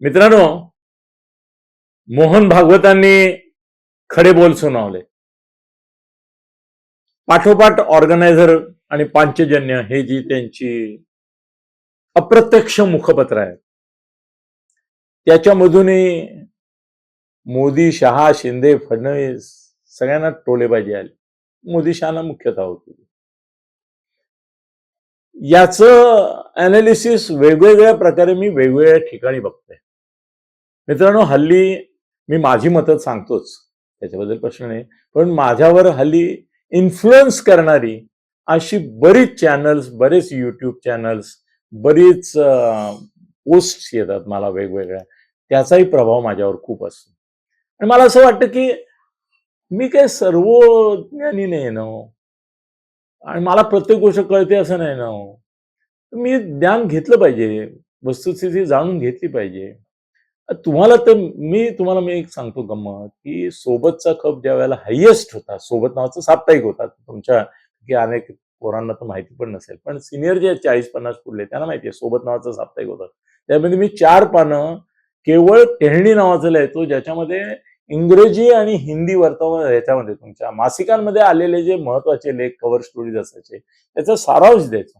मित्रांनो मोहन भागवतांनी खडे बोल सुनावले. पाठोपाठ ऑर्गनायझर आणि पांचजन्य हे जी त्यांची अप्रत्यक्ष मुखपत्र आहेत. त्याच्यामधूनही मोदी शहा शिंदे फडणवीस सगळ्यांना टोलेबाजी आली. मोदी शहाला मुख्यतः होती. याचं अनालिसिस वेगवेगळ्या प्रकारे मी वेगवेगळ्या ठिकाणी बघतोय. मित्रांनो हल्ली मी माझी मतं सांगतोच. त्याच्याबद्दल प्रश्न नाही. पण माझ्यावर हल्ली इन्फ्लुअन्स करणारी अशी बरीच चॅनल्स बरेच यूट्यूब चॅनल्स बरीच पोस्ट येतात मला वेगवेगळ्या. त्याचाही प्रभाव माझ्यावर खूप असतो. आणि मला असं वाटतं की मी काही सर्वज्ञानी नाही ना हो. आणि मला प्रत्येक गोष्ट कळते असं नाही ना हो. मी ज्ञान घेतलं पाहिजे. वस्तुस्थिती जाणून घेतली पाहिजे. तुम्हाला तर मी तुम्हाला मी एक सांगतो गमत की सोबतचा खप ज्या वेळेला हायेस्ट होता सोबत नावाचा साप्ताहिक होता तुमच्या की अनेक पोरांना तर माहिती पण नसेल पण सिनियर जे चाळीस पन्नास पुढले त्यांना माहिती आहे सोबत नावाचा साप्ताहिक होता. त्यामध्ये मी चार पानं केवळ टेहणी नावाचं लिहायचो ज्याच्यामध्ये इंग्रजी आणि हिंदी वर्तमान याच्यामध्ये तुमच्या मासिकांमध्ये आलेले जे महत्त्वाचे लेख कव्हर स्टोरीज असायचे त्याचा सारांश द्यायचा.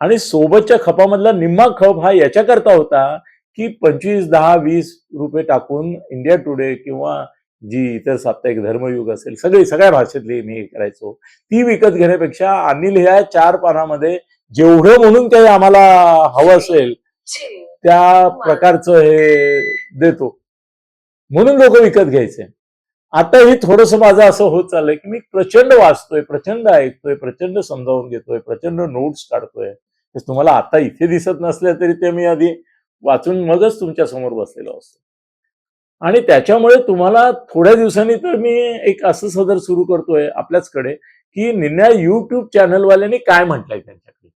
आणि सोबतच्या खपामधला निम्मा खप हा याच्याकरता होता की पंचवीस दहा वीस रुपये टाकून इंडिया टुडे किंवा जी इतर साप्ताहिक धर्मयुग असेल सगळी सगळ्या भाषेतली मी करायचो. ती विकत घेण्यापेक्षा अनिल ह्या चार पानामध्ये जेवढं म्हणून काही आम्हाला हवं असेल त्या प्रकारचं हे देतो. म्हणून लोक विकत घ्यायचे. आता हे थोडस माझं असं होत चाललंय की मी प्रचंड वाचतोय प्रचंड ऐकतोय प्रचंड समजावून घेतोय प्रचंड नोट्स काढतोय. तुम्हाला आता इथे दिसत नसल्या तरी ते मी आधी वाचून मगच तुमच्यासमोर बसलेलो असतो. आणि त्याच्यामुळे तुम्हाला थोड्या दिवसांनी तर मी एक असं सदर सुरू करतोय आपल्याचकडे की निन्या युट्यूब चॅनलवाल्यांनी काय म्हटलंय त्यांच्याकडे?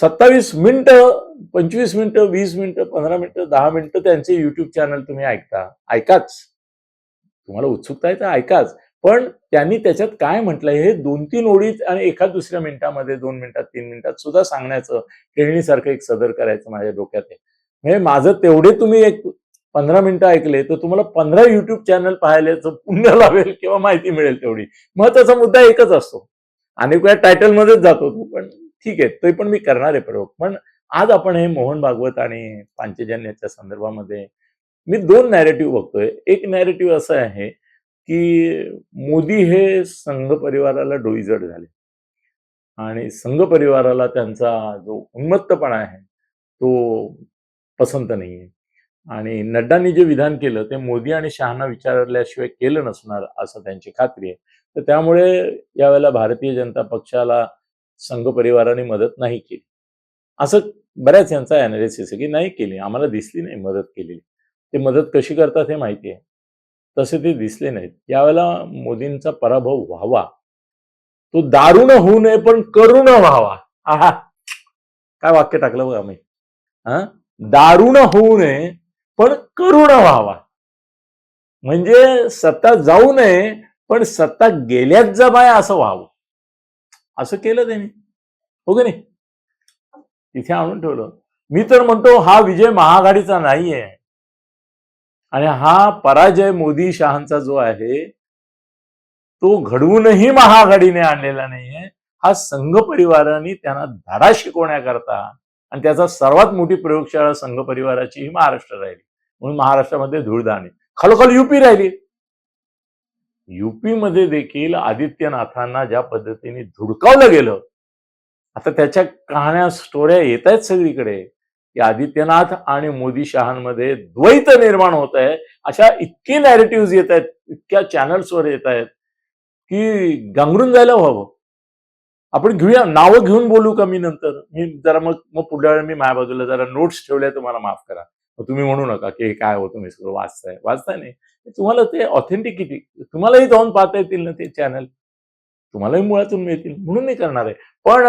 सत्तावीस मिनिटं पंचवीस मिनिटं वीस मिनिटं पंधरा मिनिटं दहा मिनिटं त्यांचे युट्यूब चॅनल तुम्ही ऐकता. ऐकाच. तुम्हाला उत्सुकता आहे तर ऐकाच. पण त्यांनी त्याच्यात काय म्हटलंय हे दोन तीन ओळीत आणि एका दुसऱ्या मिनिटामध्ये दोन मिनिटात तीन मिनिटात सुद्धा सांगण्याचं खेळणीसारखं एक सदर करायचं माझ्या डोक्यात आहे. म्हणजे माझं तेवढे तुम्ही एक पंधरा मिनिटं ऐकले तर तुम्हाला पंधरा युट्यूब चॅनल पाहायला पुण्य लावेल किंवा माहिती मिळेल तेवढी. महत्त्वाचा मुद्दा एकच असतो. अनेक वेळा टायटलमध्येच जातो तो पण ठीक आहे ते पण मी करणार आहे प्रयोग. पण आज आपण हे मोहन भागवत आणि पांचजन्याच्या संदर्भामध्ये मी दोन नॅरेटिव्ह बघतोय. एक नॅरेटिव्ह असं आहे की मोदी हे संघ परिवाराला डोईजड झाले. आणि संघ परिवाराला त्यांचा जो उन्मत्तपणा आहे तो पसंत नाहीये. आणि नड्डांनी जे विधान केलं ते मोदी आणि शहाना विचारल्याशिवाय केलं नसणार असं त्यांची खात्री आहे. तर त्यामुळे यावेळेला भारतीय जनता पक्षाला संघ परिवाराने मदत नाही केली. असं बऱ्याच यांचा अनालिसिस आहे की नाही केली. आम्हाला दिसली नाही मदत केलेली. ते मदत कशी करतात हे माहिती आहे. तसे ते दिसले नाहीत. यावेळेला मोदींचा पराभव व्हावा. तो दारुण होऊ नये पण करुण व्हावा. आहा. काय वाक्य टाकलं बघा मी. हा? दारुण होऊ नये पण करुण व्हावा. म्हणजे सत्ता जाऊ नये पण सत्ता गेल्याच जा बाय असं व्हावं. असं केलं त्यांनी. हो की नाही? तिथे आणून ठेवलं. मी तर म्हणतो हा विजय महाआघाडीचा नाहीये. आणि हा पराजय मोदी शहांचा जो आहे तो घडवूनही महाआघाडीने आणलेला नाहीये. हा संघ परिवाराने त्यांना धडा शिकवण्याकरता आणि त्याचा सर्वात मोठी प्रयोगशाळा संघ परिवाराची ही महाराष्ट्र राहिली. म्हणून महाराष्ट्रामध्ये धूळदाणी. खालोखाल युपी राहिली. युपी मध्ये देखील आदित्यनाथांना ज्या पद्धतीने धुडकावलं गेलं आता त्याच्या कहाण्या स्टोऱ्या येत आहेत सगळीकडे. की आदित्यनाथ आणि मोदी शहांमध्ये द्वैत निर्माण होत आहे. अशा इतके नॅरेटिव्ह येत आहेत इतक्या चॅनल्सवर येत आहेत की गांगरून जायला व्हावं. आपण घेऊया नावं घेऊन बोलू का मी नंतर? मी जरा मग मग पुढल्या वेळेला मी माझ्या बाजूला जरा नोट्स ठेवल्या तुम्हाला माफ करा. मग तुम्ही म्हणू नका की हे काय हो तुम्ही सगळं वाचताय. वाचताय नाही. तुम्हाला ते ऑथेंटिकिटी तुम्हालाही जाऊन पाहता येतील ना ते चॅनल तुम्हालाही मुळातून मिळतील. म्हणून नाही करणार आहे. पण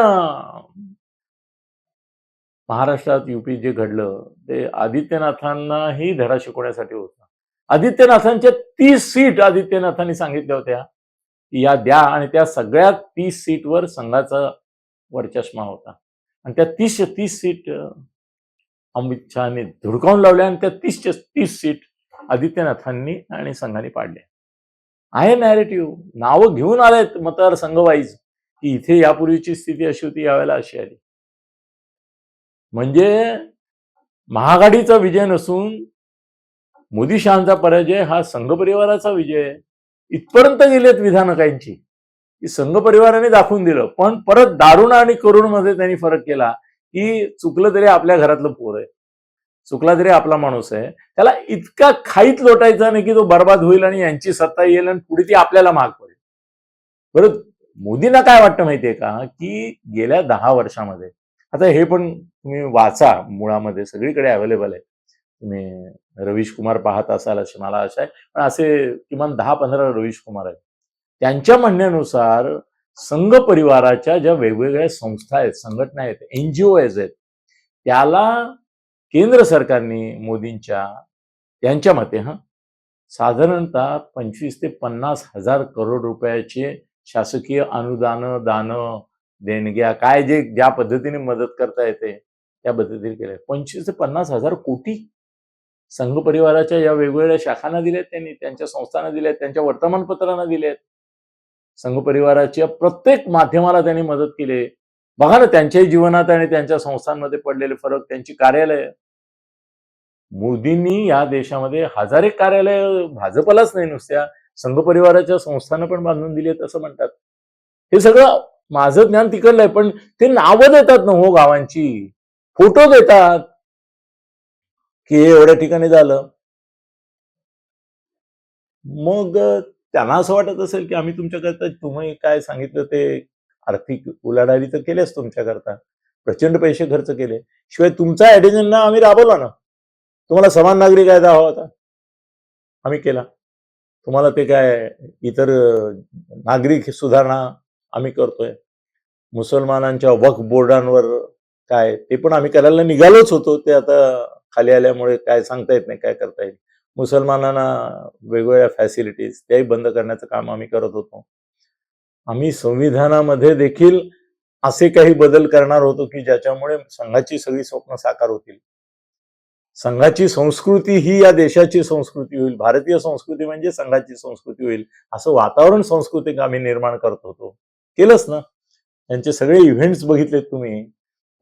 महाराष्ट्रात युपी जे घडलं ते आदित्यनाथांनाही धडा शिकवण्यासाठी होतं. आदित्यनाथांच्या तीस सीट आदित्यनाथांनी सांगितल्या होत्या. या द्या आणि त्या सगळ्या तीस सीटवर संघाचा वरचष्मा होता. आणि त्या तीस तीस सीट अमित शहाने धुडकावून लावल्या आणि त्या तीसच्या तीस सीट आदित्यनाथांनी आणि संघाने पाडल्या आहे नॅरेटिव्ह नावं घेऊन आलेत मतदारसंघ वाईज की इथे यापूर्वीची स्थिती अशी होती यावेळेला अशी आली. म्हणजे महाआघाडीचा विजय नसून मोदी शहांचा पराजय हा संघ परिवाराचा विजय इथपर्यंत गेलेत विधानकांची. की संघ परिवाराने दाखवून दिलं. पण परत दारुण आणि करुणमध्ये त्यांनी फरक केला की चुकलं तरी आपल्या घरातलं पोर आहे. चुकला तरी आपला माणूस आहे. त्याला इतका खाईत लोटायचा नाही की तो बर्बाद होईल आणि यांची सत्ता येईल आणि पुढे ती आपल्याला महाग पडेल. बरं मोदींना काय वाटतं माहितीये का? की गेल्या दहा वर्षामध्ये आता हे पण तुम्ही वाचा मुळामध्ये सगळीकडे अवेलेबल आहे. तुम्ही रवीश कुमार पाहत असाल असे मला आशा आहे. पण असे किमान दहा पंधरा रवीश कुमार आहेत. त्यांच्या म्हणण्यानुसार संघ परिवाराच्या ज्या वेगवेगळ्या संस्था आहेत संघटना आहेत एनजीओ आहेत त्याला केंद्र सरकारने मोदींच्या यांच्या मते हा साधारणतः पंचवीस ते पन्नास हजार करोड रुपयाचे शासकीय अनुदान दान देणग्या काय जे ज्या पद्धतीने मदत करता येते त्या पद्धतीने केल्या. पंचवीस ते पन्नास हजार कोटी संघ परिवाराच्या या वेगवेगळ्या शाखांना दिल्यात त्यांनी त्यांच्या संस्थांना दिल्यात त्यांच्या वर्तमानपत्रांना दिल्यात. संघ परिवाराच्या प्रत्येक माध्यमाला त्यांनी मदत केली. बघा ना त्यांच्याही जीवनात आणि त्यांच्या संस्थांमध्ये पडलेले फरक त्यांची कार्यालय. मोदींनी या देशामध्ये हजारे कार्यालय भाजपलाच नाही नुसत्या संघ परिवाराच्या संस्थांना पण बांधून दिली आहेत असं म्हणतात. हे सगळं माझं ज्ञान तिकडलं आहे पण ते नावं देतात ना हो गावांची. फोटो देतात. की हे एवढ्या ठिकाणी झालं. मग त्यांना असं वाटत असेल की आम्ही तुमच्याकरता तुम्ही काय सांगितलं ते आर्थिक उलाढाली तर केलेच तुमच्याकरता. प्रचंड पैसे खर्च केले. शिवाय तुमचा ॲडिजनना आम्ही राबवला ना. तुम्हाला समान नागरी कायदा हवा होता आम्ही केला. तुम्हाला ते काय इतर नागरिक सुधारणा आम्ही करतोय. मुसलमानांच्या वक्फ बोर्डांवर काय ते पण आम्ही करायला निघालोच होतो. ते आता खाली आल्यामुळे काय सांगता येत नाही काय करता येईल. मुसलमानांना वेगवेगळ्या फॅसिलिटीज त्याही बंद करण्याचं काम आम्ही करत होतो. आम्ही संविधानामध्ये देखील असे काही बदल करणार होतो की ज्याच्यामुळे संघाची सगळी स्वप्न साकार होतील. संघाची संस्कृती ही या देशाची संस्कृती होईल. भारतीय संस्कृती म्हणजे संघाची संस्कृती होईल. असं वातावरण संस्कृती आम्ही निर्माण करत होतो. केलंच ना. त्यांचे सगळे इव्हेंट्स बघितलेत तुम्ही.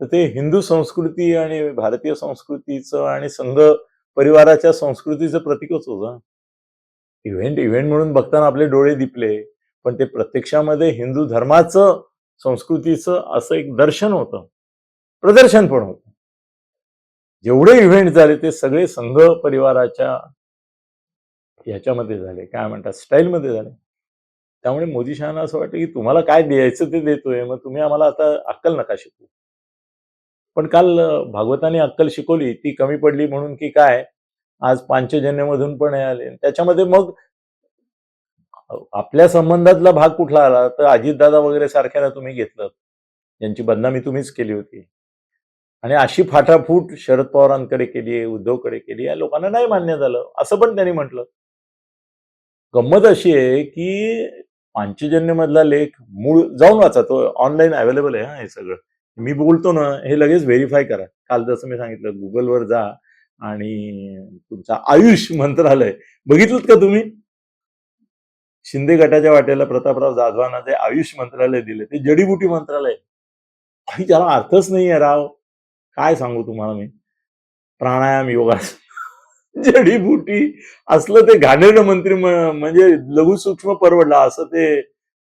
तर ते हिंदू संस्कृती आणि भारतीय संस्कृतीचं आणि संघ परिवाराच्या संस्कृतीचं प्रतीकच होतं इव्हेंट इव्हेंट म्हणून बघताना आपले डोळे दिपले पण ते प्रत्यक्षामध्ये हिंदू धर्माचं संस्कृतीचं असं एक दर्शन होतं. प्रदर्शन पण होतं. जेवढे इव्हेंट झाले ते सगळे संघ परिवाराच्या ह्याच्यामध्ये झाले. काय म्हणतात? स्टाईलमध्ये झाले. त्यामुळे मोदी शहाना असं वाटतं की तुम्हाला काय द्यायचं ते देतोय मग तुम्ही आम्हाला आता अक्कल नका शिकू. पण काल भागवताने अक्कल शिकवली ती कमी पडली म्हणून की काय आज पांचजन्यमधून पण हे आले. त्याच्यामध्ये मग आपल्या संबंधातला भाग कुठला आला? तर अजितदादा वगैरे सारख्याला तुम्ही घेतलं. यांची बदनामी तुम्हीच केली होती. आणि अशी फाटाफूट शरद पवारांकडे केली आहे उद्धवकडे केली या लोकांना नाही मान्य झालं. असं पण त्यांनी म्हटलं. गंमत अशी आहे की पांचजन्य मधला लेख मूळ जाऊन वाचा तो ऑनलाईन अवेलेबल आहे हा हे सगळं. मी बोलतो ना हे लगेच व्हेरीफाय करा. काल जसं मी सांगितलं गुगलवर जा आणि तुमचा आयुष मंत्रालय. बघितलं का तुम्ही? शिंदे गटाच्या वाट्याला प्रतापराव जाधवांना जे आयुष मंत्रालय दिले ते जडीबुटी मंत्रालय. आणि त्याला अर्थच नाही आहे राव. काय सांगू तुम्हाला मी? प्राणायाम योगासन जडीबुटी असलं ते घाणेरडं मंत्री म्हणजे लघु सूक्ष्म परवडला असं ते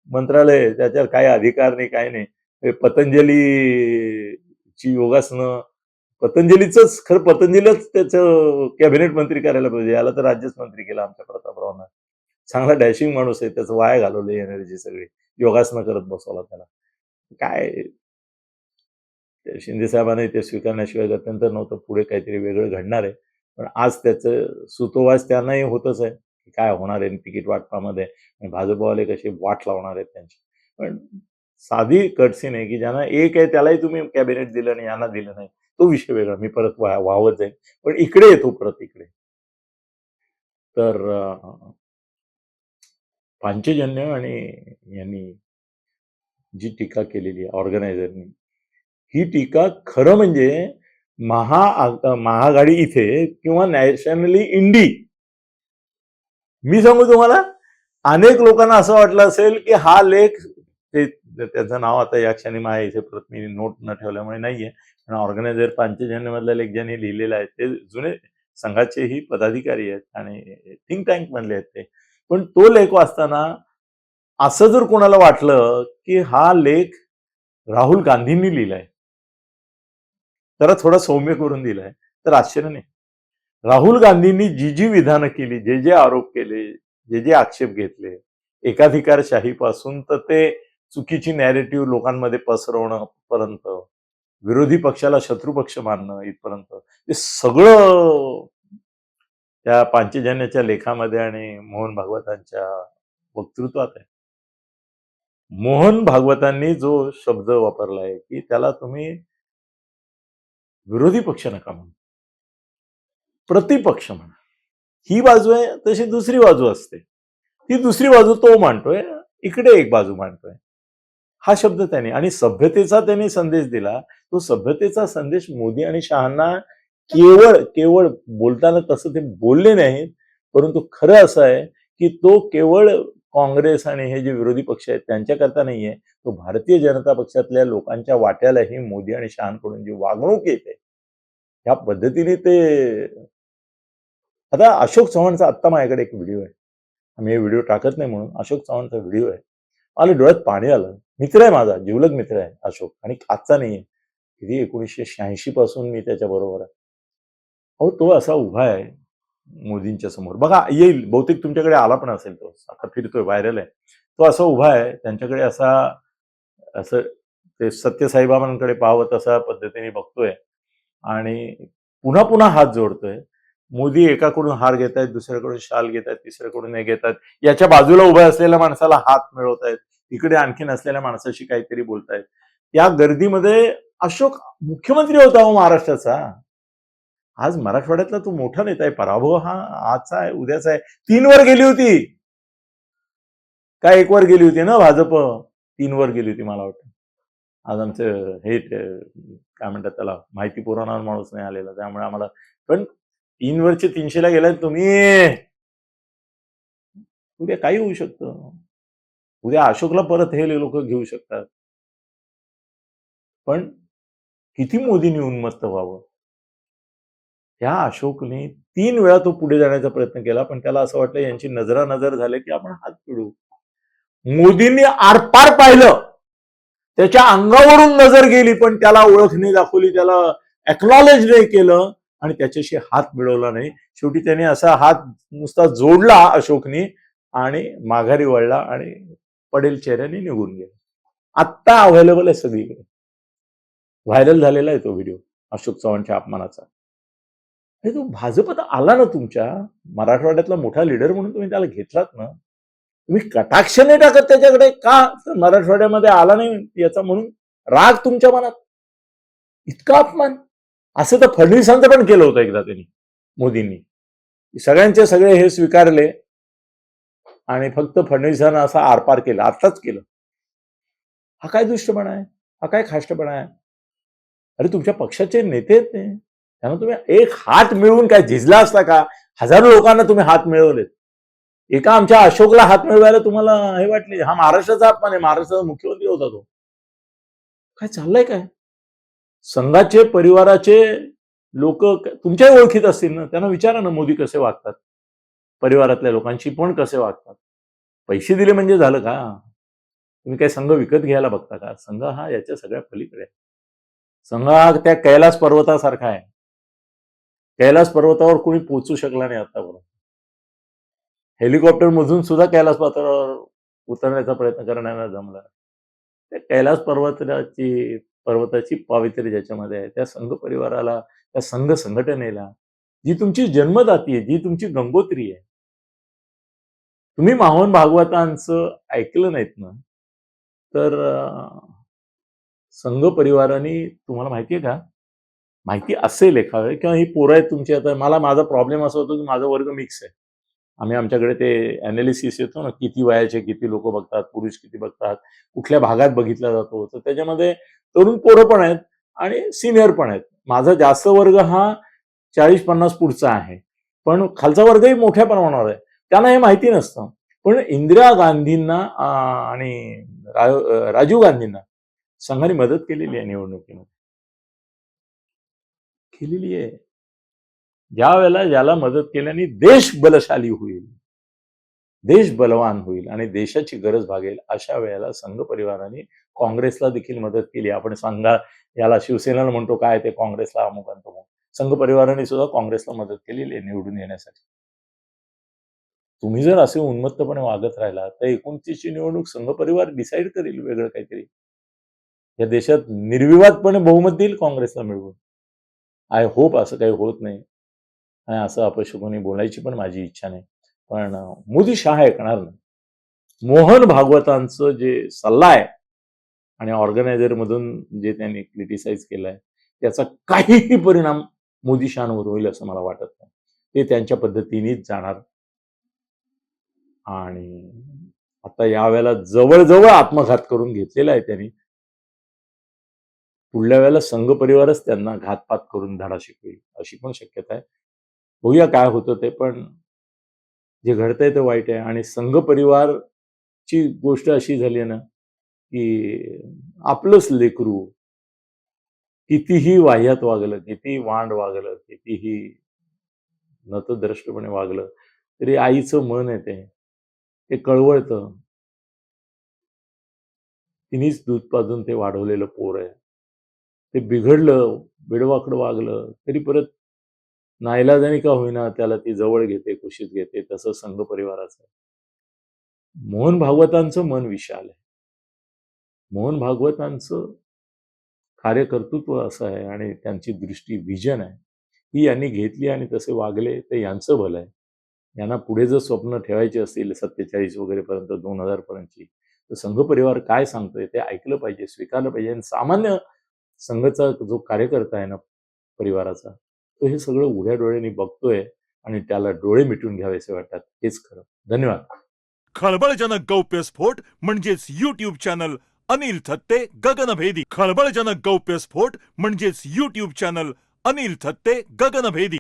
मंत्रालय त्याच्यावर काही अधिकार नाही काय नाही. पतंजली ची योगासनं पतंजलीच खरं पतंजलीच त्याचं कॅबिनेट मंत्री करायला पाहिजे याला तर राज्यच मंत्री केलं आमच्या प्रतापरावनं. चांगला डॅशिंग माणूस आहे त्याचं वाया घालवली एनर्जी सगळी. योगासनं करत बसवला त्याला. काय? शिंदे साहेबांनी ते स्वीकारण्याशिवाय गत्यंतर नव्हतं पुढे काहीतरी वेगळं घडणार आहे. पण आज त्याचं सुतोवास त्यांनाही होतच आहे की काय होणार आहे तिकीट वाटपामध्ये आणि भाजपवाले कसे वाट लावणार आहेत त्यांची. पण साधी कटसीन आहे की ज्यांना एक आहे त्यालाही तुम्ही कॅबिनेट दिलं नाही यांना दिलं नाही. तो विषय वेगळा. मी परत वा वाहवत जाईन. पण इकडे येतो परत इकडे. तर पांचजन्य आणि यांनी जी टीका केलेली आहे ऑर्गनायझरनी ही टीका खरं म्हणजे महा महाआघाडी इथे किंवा नॅशनली इंडी. मी सांगू तुम्हाला अनेक लोकांना असं वाटलं असेल की हा लेख ते त्याचं नाव आता या क्षणी माझ्या इथे परत मी नोट न ठेवल्यामुळे नाहीये पण ऑर्गनायझर पांचजन्यमधला लेख ज्यांनी लिहिलेला आहे ते जुने संघाचेही पदाधिकारी आहेत आणि थिंक टँक मधले आहेत ते. पण तो लेख वाचताना असं जर कोणाला वाटलं की हा लेख राहुल गांधींनी लिहिलाय तर थोडा सौम्य करून दिलाय तर आश्चर्य नाही. राहुल गांधींनी जी जी विधानं केली जे जे आरोप केले जे जे आक्षेप घेतले एकाधिकारशाहीपासून तर ते चुकीची नॅरेटिव्ह लोकांमध्ये पसरवणं पर्यंत विरोधी पक्षाला शत्रुपक्ष मानणं इथपर्यंत ते सगळं त्या पांचजन्याच्या लेखामध्ये आणि मोहन भागवतांच्या वक्तृत्वात आहे. मोहन भागवतांनी जो शब्द वापरलाय की त्याला तुम्ही विरोधी पक्ष नका म्हणू. प्रतिपक्ष म्हणा. ही बाजू आहे तशी दुसरी बाजू असते. ती दुसरी बाजू तो मांडतोय इकडे एक बाजू मांडतोय. हा शब्द त्याने आणि सभ्यतेचा त्यांनी संदेश दिला. तो सभ्यतेचा संदेश मोदी आणि शहांना केवळ केवळ बोलताना तसं ते बोलले नाहीत परंतु खरं असं आहे की तो केवळ काँग्रेस आणि हे जे विरोधी पक्ष आहेत त्यांच्याकरता नाहीये. तो भारतीय जनता पक्षातल्या लोकांच्या वाट्यालाही मोदी आणि शहांकडून जी वागणूक येते ह्या पद्धतीने ते आता अशोक चव्हाणचा आत्ता माझ्याकडे एक व्हिडिओ आहे. आम्ही हे व्हिडिओ टाकत नाही म्हणून अशोक चव्हाणचा व्हिडिओ आहे. मला डोळ्यात पाणी आलं. मित्र आहे माझा जिवलग मित्र आहे अशोक. आणि आजचा नाहीये. किती एकोणीसशे शहाऐंशी पासून मी त्याच्या बरोबर आहे. अहो तो असा उभा आहे. मोदींच्या समोर. बघा येईल. बहुतेक तुमच्याकडे आला पण असेल तो. आता फिरतोय व्हायरल आहे. तो असा उभा आहे. त्यांच्याकडे असा असं ते सत्यसाईबाबांकडे पाहत असा पद्धतीने बघतोय. आणि पुन्हा पुन्हा हात जोडतोय. मोदी एकाकडून हार घेत आहेत दुसऱ्याकडून शाल घेत आहेत तिसऱ्याकडून हे घेत आहेत याच्या बाजूला उभ्या असलेल्या माणसाला हात मिळवत आहेत इकडे आणखीन असलेल्या माणसाशी काहीतरी बोलतायत. या गर्दीमध्ये अशोक मुख्यमंत्री होता हो महाराष्ट्राचा. आज मराठवाड्यातला तो मोठा नेता आहे. पराभव हा आजचा आहे उद्याचा आहे. तीन वर गेली होती. काय एक वर गेली होती ना भाजप? तीन वर गेली होती मला वाटतं. आज आमचं हे काय म्हणतात त्याला माहिती पुरवणार माणूस नाही आलेला. त्यामुळे आम्हाला पण तीन वरचे तीनशेला गेलाय तुम्ही. उद्या काही होऊ शकतं. उद्या अशोकला परत हे लोक घेऊ शकतात. पण किती मोदींनी उन्मत्त व्हावं? ह्या अशोकने तीन वेळा तो पुढे जाण्याचा प्रयत्न केला पण त्याला असं वाटलं यांची नजरा नजर झाले की आपण हात पिडू मोदींनी आरपार पाहिलं. त्याच्या अंगावरून नजर गेली पण त्याला ओळख नाही दाखवली त्याला एक्नॉलेज नाही केलं आणि त्याच्याशी हात मिळवला नाही. शेवटी त्याने असा हात नुसता जोडला अशोकनी आणि माघारी वळला आणि पडेल चेहऱ्याने निघून गेला. आत्ता अवेलेबल आहे सगळीकडे. व्हायरल झालेला आहे तो व्हिडिओ अशोक चव्हाणच्या अपमानाचा. अरे तो भाजपत आला ना तुमच्या. मराठवाड्यातला मोठा लीडर म्हणून तुम्ही त्याला घेतलात ना. तुम्ही कटाक्ष नाही टाकत त्याच्याकडे. का तर मराठवाड्यामध्ये आला नाही याचा म्हणून? राग तुमच्या मनात? इतका अपमान. असं तर फडणवीसांचं पण केलं होतं एकदा त्यांनी मोदींनी. सगळ्यांचे सगळे हे स्वीकारले. आणि फक्त फडणवीसांना असा आरपार केला आताच केलं. हा काय दुष्टपणा आहे? हा काय खाष्टपणा आहे? अरे तुमच्या पक्षाचे नेते आहेत ते. त्यामुळे तुम्ही एक हात मिळवून काय झिजला असता का? हजारो लोकांना तुम्ही हात मिळवलेत. एका आमच्या अशोकला हात मिळवायला तुम्हाला हे वाटले. हा महाराष्ट्राचा अपमान आहे महाराष्ट्राचा मुख्यमंत्री होता तो. काय चाललंय काय? संघाचे परिवाराचे लोक तुमच्याही ओळखीत असतील ना? त्यांना विचारा ना मोदी कसे वागतात. परिवारातल्या लोकांशी पण कसे वागतात. पैसे दिले म्हणजे झालं का? तुम्ही काय संघ विकत घ्यायला बघता का? संघ हा याच्या सगळ्या पलीकडे आहे. संघ हा त्या कैलास पर्वतासारखा आहे. कैलास पर्वतावर कोणी पोचू शकला नाही आतापर्यंत हेलिकॉप्टर मधून सुद्धा कैलास पात्रावर उतरण्याचा प्रयत्न करण्याला जमला. त्या कैलास पर्वताची पर्वताची पावित्र्य ज्याच्यामध्ये आहे त्या संघ परिवाराला त्या संघ संघटनेला जी तुमची जन्मदाती आहे जी तुमची गंगोत्री आहे तुम्ही माहोन भागवतांचं ऐकलं नाहीत ना? तर संघ परिवाराने तुम्हाला माहिती आहे का? माहिती असेल एखादं किंवा ही पोरं आहेत तुमची आता मला माझा प्रॉब्लेम असा होतो की माझा वर्ग मिक्स आहे. आम्ही आमच्याकडे ते अनालिसिस येतो ना किती वयाचे किती लोक बघतात पुरुष किती बघतात कुठल्या भागात बघितला जातो. तर त्याच्यामध्ये तरुण पोरं पण आहेत आणि सिनियर पण आहेत. माझा जास्त वर्ग हा चाळीस पन्नास पुढचा आहे. पण खालचा वर्गही मोठ्या प्रमाणावर आहे. त्यांना हे माहिती नसतं. पण इंदिरा गांधींना आणि राजीव गांधींना संघाने मदत केलेली आहे निवडणुकीमध्ये. केलेली आहे. ज्या वेळेला ज्याला मदत केल्याने देश बलशाली होईल देश बलवान होईल आणि देशाची गरज भागेल अशा वेळेला संघ परिवाराने काँग्रेसला देखील मदत केली. आपण सांगा याला शिवसेनेला म्हणतो काय ते काँग्रेसला अमुक संघ परिवाराने सुद्धा काँग्रेसला मदत केलेली आहे निवडून येण्यासाठी. तुम्ही जर असे उन्मत्तपणे वागत राहिला तर एकोणतीसची निवडणूक संघ परिवार डिसाईड करेल वेगळं काहीतरी. या देशात निर्विवादपणे बहुमत देईल काँग्रेसला मिळवून. आय होप असं काही होत नाही. आणि असं अपशकुनी बोलायची पण माझी इच्छा नाही. पण मोदी शहा ऐकणार नाही. मोहन भागवतांचं जे सल्ला आहे आणि ऑर्गनायझर मधून जे त्यांनी क्रिटिसाइज केलंय त्याचा काहीही परिणाम मोदी शहांवर होईल असं मला वाटत नाही. ते त्यांच्या पद्धतीनेच जाणार. आणि आता यावेळेला जवळजवळ आत्मघात करून घेतलेला आहे त्यांनी. पुढल्या वेळेला संघ परिवारच त्यांना घातपात करून धडा शिकवेल अशी पण शक्यता आहे. बघूया काय होतं ते पण जे घडतंय ते वाईट आहे. आणि संघ परिवारची गोष्ट अशी झाली आहे ना की आपलंच लेकरू कितीही वाह्यात वागलं कितीही वांड वागलं कितीही नतद्रष्टपणे वागलं तरी आईचं मन आहे ते ते कळवळतं. तिनेच दूध पाजून ते वाढवलेलं पोर आहे. ते बिघडलं बेडवाकडं वागलं तरी परत नाईलाजाने का होईना त्याला ती जवळ घेते कुशीत घेते तसं संघ परिवाराचं. मोहन भागवतांचं मन विशाल आहे. मोहन भागवतांचं कार्यकर्तृत्व असं आहे आणि त्यांची दृष्टी विजन आहे. ही यांनी घेतली आणि तसे वागले तर यांचं भलं आहे. यांना पुढे जर स्वप्न ठेवायचे असतील सत्तेचाळीस वगैरे पर्यंत दोन हजार पर्यंतची तर संघ परिवार काय सांगतोय ते ऐकलं पाहिजे स्वीकारलं पाहिजे. आणि सामान्य संघाचा जो कार्यकर्ता आहे ना परिवाराचा तो हे सगळं उघड्या डोळ्यांनी बघतोय आणि त्याला डोळे मिटून घ्यावेसे वाटतात. हेच खरं. धन्यवाद. खळबळजनक गौप्यस्फोट म्हणजेच युट्यूब चॅनल अनिल थत्ते गगनभेदी खळबळजनक गौप्यस्फोट म्हणजेच युट्यूब चॅनल अनिल थत्ते गगनभेदी